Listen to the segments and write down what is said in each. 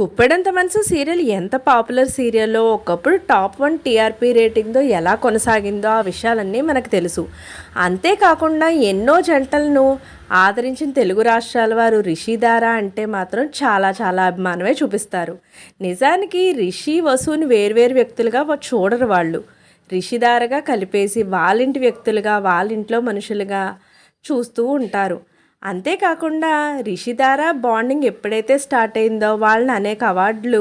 గుప్పెడంత మనసు సీరియల్ ఎంత పాపులర్ సీరియల్లో? ఒకప్పుడు టాప్ వన్ టీఆర్పీ రేటింగ్తో ఎలా కొనసాగిందో ఆ విషయాలన్నీ మనకు తెలుసు. అంతేకాకుండా ఎన్నో జంటలను ఆదరించిన తెలుగు రాష్ట్రాల వారు రిషిధారా అంటే మాత్రం చాలా చాలా అభిమానమే చూపిస్తారు. నిజానికి రిషి వసుని వేర్వేరు వ్యక్తులుగా చూడరు వాళ్ళు. రిషిదారగా కలిపేసి వాళ్ళింటి వ్యక్తులుగా వాళ్ళింట్లో మనుషులుగా చూస్తూ ఉంటారు. అంతేకాకుండా రిషిదార బాండింగ్ ఎప్పుడైతే స్టార్ట్ అయిందో వాళ్ళని అనేక అవార్డులు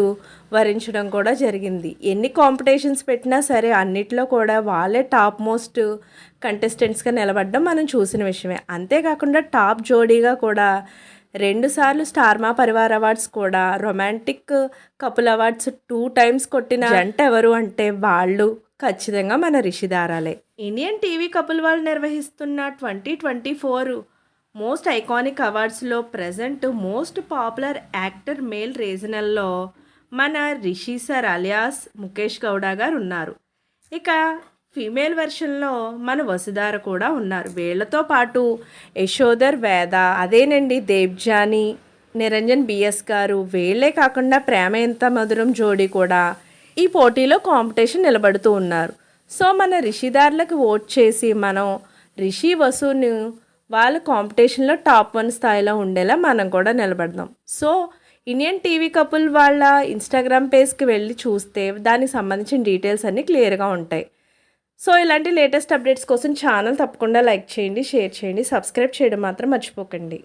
వరించడం కూడా జరిగింది. ఎన్ని కాంపిటీషన్స్ పెట్టినా సరే అన్నిట్లో కూడా వాళ్ళే టాప్ మోస్ట్ కంటెస్టెంట్స్గా నిలబడడం మనం చూసిన విషయమే. అంతేకాకుండా టాప్ జోడీగా కూడా రెండుసార్లు స్టార్ మా పరివార్ అవార్డ్స్ కూడా romantic couple awards two times కొట్టిన జంట ఎవరు అంటే వాళ్ళు ఖచ్చితంగా మన రిషిదారాలే ఇండియన్ టీవీ కపుల్ వాళ్ళు నిర్వహిస్తున్న twenty twenty four most iconic అవార్డ్స్లో present most popular actor male రీజనల్లో మన రిషి సార్ అలియాస్ ముఖేష్ గౌడ గారు ఉన్నారు. ఇక ఫీమేల్ వెర్షన్లో మన వసుధార కూడా ఉన్నారు. వీళ్ళతో పాటు యశోధర్ వేద అదేనండి దేబ్జాని నిరంజన్ బిఎస్ గారు వీళ్ళే కాకుండా ప్రేమ ఎంత మధురం జోడీ కూడా ఈ పోటీలో కాంపిటీషన్ నిలబడుతూ ఉన్నారు. సో మన రిషిదారులకు ఓట్ చేసి మనం రిషి వసును వాళ్ళ కాంపిటీషన్లో టాప్ వన్ స్థాయిలో ఉండేలా మనం కూడా నిలబడదాం. సో ఇండియన్ టీవీ కపుల్ వాళ్ళ ఇన్స్టాగ్రామ్ పేజ్కి వెళ్ళి చూస్తే దానికి సంబంధించిన డీటెయిల్స్ అన్నీ క్లియర్గా ఉంటాయి. సో ఇలాంటి లేటెస్ట్ అప్డేట్స్ కోసం ఛానల్ తప్పకుండా లైక్ చేయండి షేర్ చేయండి సబ్స్క్రైబ్ చేయడం మాత్రం మర్చిపోకండి.